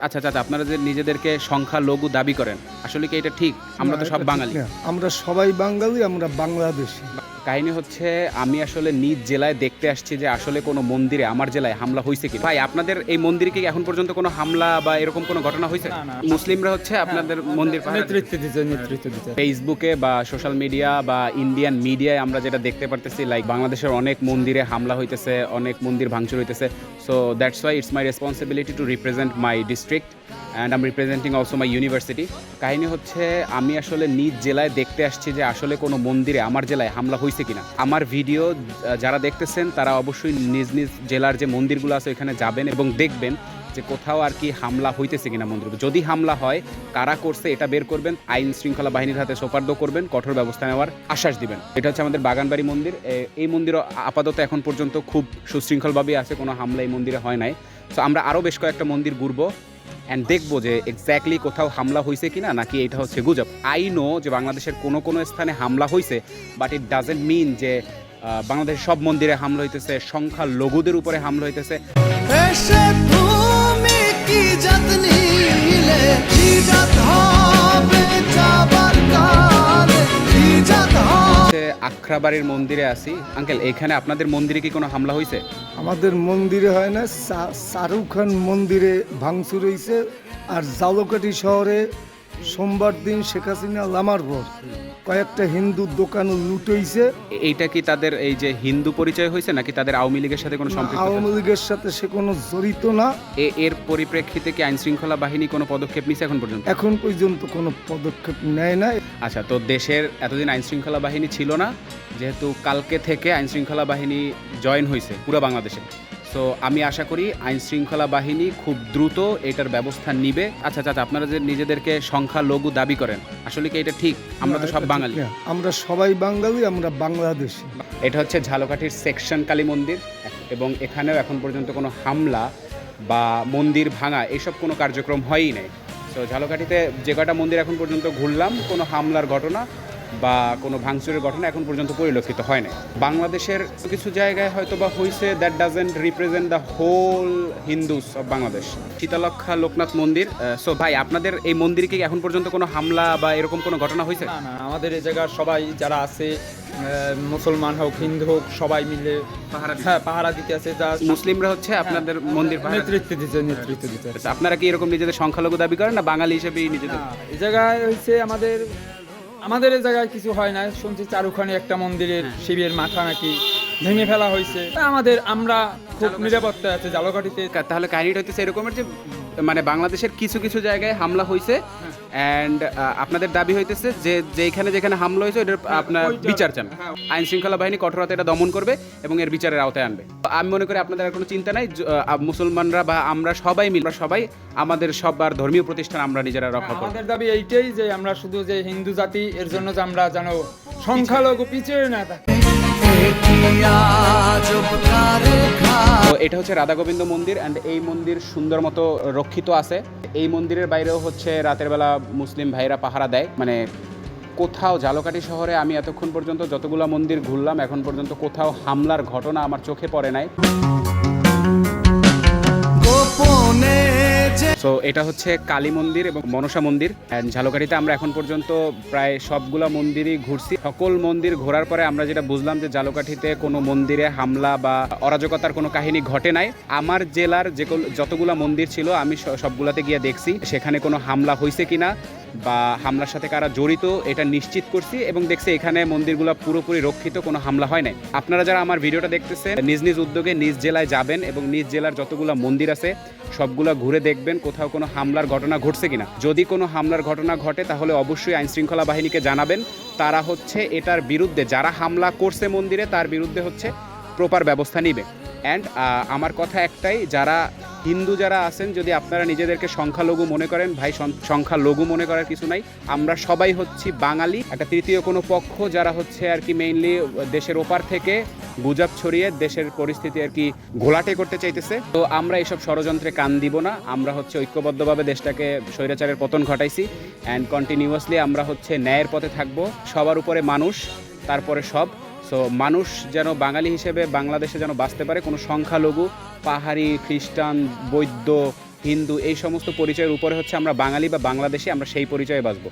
আচ্ছা আচ্ছা আপনারা যে নিজেদেরকে সংখ্যা লঘু দাবি করেন আসলে কি এটা ঠিক? আমরা তো সব বাঙালি। আমরা সবাই বাঙালি আমরা বাংলাদেশি। কাহিনী হচ্ছে আমি আসলে নিজ জেলায় দেখতে আসছি যে আসলে কোনো মন্দিরে আমার জেলায় হামলা হয়েছে কি ভাই আপনাদের এই মন্দিরে কি এখন পর্যন্ত কোনো হামলা বা এরকম কোনো ঘটনা হয়েছে। মুসলিমরা হচ্ছে আপনাদের মন্দির নেতৃত্ব দিতে নেতৃত্ব দিতে ফেসবুকে বা সোশ্যাল মিডিয়া বা ইন্ডিয়ান মিডিয়ায় আমরা যেটা দেখতে পারতেছি লাইক বাংলাদেশের অনেক মন্দিরে হামলা হইতেছে অনেক মন্দির ভাঙচুর হইতেছে। So that's why it's my responsibility to represent my district and I'm representing also my university কাহিনী হচ্ছে, আমি আসলে নিজ জেলায় দেখতে আসছি যে আসলে কোনো মন্দিরে, আমার জেলায় হামলা হয়েছে কিনা। আমার ভিডিও যারা দেখতেছেন, তারা অবশ্যই নিজ নিজ জেলার যে মন্দিরগুলো আছে, ওইখানে যাবেন এবং দেখবেন যে কোথাও আর কি হামলা হইতেছে কিনা মন্দির। যদি হামলা হয়, কারা করছে এটা বের করবেন, আইন শৃঙ্খলা বাহিনীর হাতে সোপার্দ করবেন, কঠোর ব্যবস্থা নেওয়ার আশ্বাস দিবেন। এটা হচ্ছে আমাদের বাগানবাড়ি মন্দির। এই মন্দির আপাতত এখন পর্যন্ত খুব সুশৃঙ্খলভাবেই আছে, কোনো হামলা এই মন্দিরে হয় নাই। তো আমরা আরও বেশ কয়েকটা মন্দির ঘুরবো। অ্যান্ড দেখব যে এক্স্যাক্টলি কোথাও হামলা হয়েছে কিনা নাকি এটা হচ্ছে গুজব। আই নো যে বাংলাদেশের কোনো কোনো স্থানে হামলা হয়েছে বাট ইট ডাজেন্ট মিন যে বাংলাদেশের সব মন্দিরে হামলা হইতেছে, সংখ্যা লঘুদের উপরে হামলা হইতেছে। কি কি হবে হচ্ছে আখড়াবাড়ির মন্দিরে আছি। আঙ্কেল, এখানে আপনাদের মন্দিরে কি কোনো হামলা হয়েছে আমাদের মন্দিরে হয় না শাহরুখ খান মন্দিরে ভাঙচুর হয়েছে আর জালকাটি শহরে সোমবার দিন শেখ হাসিনা লামার পর। কয়েকটা হিন্দু দোকান লুটেছে এইটা কি তাদের এই যে হিন্দু পরিচয় হয়েছে নাকি তাদের আওয়ামী লীগের সাথে কোনো সম্পৃক্ত আওয়ামী লীগের সাথে সে কোনো জড়িত না। এর পরিপ্রেক্ষিতে কি আইন শৃঙ্খলা বাহিনী কোনো পদক্ষেপ নিছে এখন পর্যন্ত? এখন পর্যন্ত কোনো পদক্ষেপ নেয় না আচ্ছা তো দেশের এতদিন আইন শৃঙ্খলা বাহিনী ছিল না যেহেতু কালকে থেকে আইন শৃঙ্খলা বাহিনী জয়েন হয়েছে পুরো বাংলাদেশে। সো আমি আশা করি আইন শৃঙ্খলা বাহিনী খুব দ্রুত এটার ব্যবস্থা নিবে। আচ্ছা আচ্ছা আপনারা যে নিজেদেরকে সংখ্যা লঘু দাবি করেন আসলে কি এটা ঠিক? আমরা তো সব বাঙালি। আমরা সবাই বাঙালি আমরা বাংলাদেশি। এটা হচ্ছে ঝালকাঠির সেকশন কালী মন্দির এবং এখানেও এখন পর্যন্ত কোনো হামলা বা মন্দির ভাঙা এসব কোনো কার্যক্রম হয়ই নাই। তো ঝালকাঠিতে যে কটা মন্দির এখন পর্যন্ত ঘুরলাম কোনো হামলার ঘটনা বা কোনো ভাঙচুরের ঘটনা এখন পর্যন্ত পরিলক্ষিত হয় নাই। বাংলাদেশের কিছু জায়গায় হয়তো বা হয়েছে that doesn't represent the whole Hindus of Bangladesh Shitalakshya Loknath মন্দির সো ভাই আপনাদের এই মন্দিরে কি এখন পর্যন্ত কোনো হামলা বা এরকম কোনো ঘটনা হয়েছে না না আমাদের এই জায়গার সবাই যারা আছে মুসলমান হোক হিন্দু হোক সবাই মিলে হ্যাঁ পাহারা দিতে আছে যা মুসলিমরা হচ্ছে আপনাদের মন্দির নেতৃত্ব দিতে নেতৃত্ব দিতে আচ্ছা, আপনারা কি এরকম নিজেদের সংখ্যালঘু দাবি করেন না বাঙালি হিসেবেই নিজেদের? এই জায়গায় হচ্ছে আমাদের আমাদের এই জায়গায় কিছু হয় না। শুনছি চারুখানি একটা মন্দিরের হ্যাঁ। শিবের মাথা নাকি ভেঙে ফেলা হয়েছে। তা আমাদের আমরা খুব নিরাপত্তা আছে জালকাঠিতে তাহলে কাহিনীটা হচ্ছে এরকমের যে মানে বাংলাদেশের কিছু কিছু জায়গায় হামলা হয়েছে অ্যান্ড আপনাদের দাবি হইতেছে যে যেখানে যেখানে হামলা হয়েছে ওটার আপনার বিচার চান। হ্যাঁ। আইন শৃঙ্খলা বাহিনী কঠোরতা এটা দমন করবে এবং এর বিচারের আওতায় আনবে। আমি মনে করি আপনাদের আর কোনো চিন্তা নাই। মুসলমানরা বা আমরা সবাই মিল আমরা সবাই আমাদের সবার ধর্মীয় প্রতিষ্ঠান আমরা নিজেরা রক্ষা করব। আমাদের দাবি এইটাই যে আমরা শুধু যে হিন্দু জাতি এর জন্য যে আমরা যেন সংখ্যালঘু পিছিয়ে না থাকি। এটা হচ্ছে রাধা গোবিন্দ মন্দির অ্যান্ড এই মন্দির সুন্দর মতো রক্ষিত আছে। এই মন্দিরের বাইরেও হচ্ছে রাতের বেলা মুসলিম ভাইরা পাহারা দেয়। মানে কোথাও ঝালকাঠি শহরে আমি এতক্ষণ পর্যন্ত যতগুলো মন্দির ঘুরলাম এখন পর্যন্ত কোথাও হামলার ঘটনা আমার চোখে পড়ে নাই। গোপনে সো এটা হচ্ছে কালী মন্দির এবং মনসা মন্দির। ঝালকাঠিতে আমরা এখন পর্যন্ত প্রায় সবগুলো মন্দিরই ঘুরছি। সকল মন্দির ঘোরার পরে আমরা যেটা বুঝলাম যে ঝালকাঠিতে কোনো মন্দিরে হামলা বা অরাজকতার কোনো কাহিনী ঘটে নাই। আমার জেলার যে যতগুলা মন্দির ছিল, আমি সবগুলাতে গিয়ে দেখছি। সেখানে কোনো হামলা হয়েছে কিনা বা হামলার সাথে কারা জড়িত, এটা নিশ্চিত করছি এবং দেখছি এখানে মন্দিরগুলো পুরোপুরি রক্ষিত, কোনো হামলা হয় নাই। আপনারা যারা আমার ভিডিওটা দেখতেছেন, নিজ নিজ উদ্যোগে নিজ জেলায় যাবেন এবং নিজ জেলার যতগুলো মন্দির আছে, সবগুলো ঘুরে দেখবেন কোথাও কোনো হামলার ঘটনা ঘটছে কিনা। যদি কোনো হামলার ঘটনা ঘটে, তাহলে অবশ্যই আইনশৃঙ্খলা বাহিনীকে জানাবেন। তারা হচ্ছে এটার বিরুদ্ধে, যারা হামলা করছে মন্দিরে, তার বিরুদ্ধে হচ্ছে প্রপার ব্যবস্থা নিবে। অ্যান্ড আমার কথা একটাই, যারা হিন্দু যারা আছেন, যদি আপনারা নিজেদেরকে সংখ্যালঘু মনে করেন, ভাই সংখ্যালঘু মনে করার কিছু নাই। আমরা সবাই হচ্ছি বাঙালি। একটা তৃতীয় কোনো পক্ষ যারা হচ্ছে আর কি মেইনলি দেশের ওপার থেকে গুজব ছড়িয়ে দেশের পরিস্থিতি আর কি ঘোলাটে করতে চাইতেছে। তো আমরা এইসব ষড়যন্ত্রে কান দিব না। আমরা হচ্ছে ঐক্যবদ্ধভাবে দেশটাকে স্বৈরাচারের পতন ঘটাইছি। অ্যান্ড কন্টিনিউয়াসলি আমরা হচ্ছে ন্যায়ের পথে থাকব। সবার উপরে মানুষ, তারপরে সব। সো মানুষ যেন বাঙালি হিসেবে বাংলাদেশে যেন বাঁচতে পারে, কোনো সংখ্যালঘু, পাহাড়ি, খ্রিস্টান বৈদ্য হিন্দু, এই সমস্ত পরিচয়ের উপরে হচ্ছে আমরা বাঙালি বা বাংলাদেশি, আমরা সেই পরিচয়ে বাঁচবো।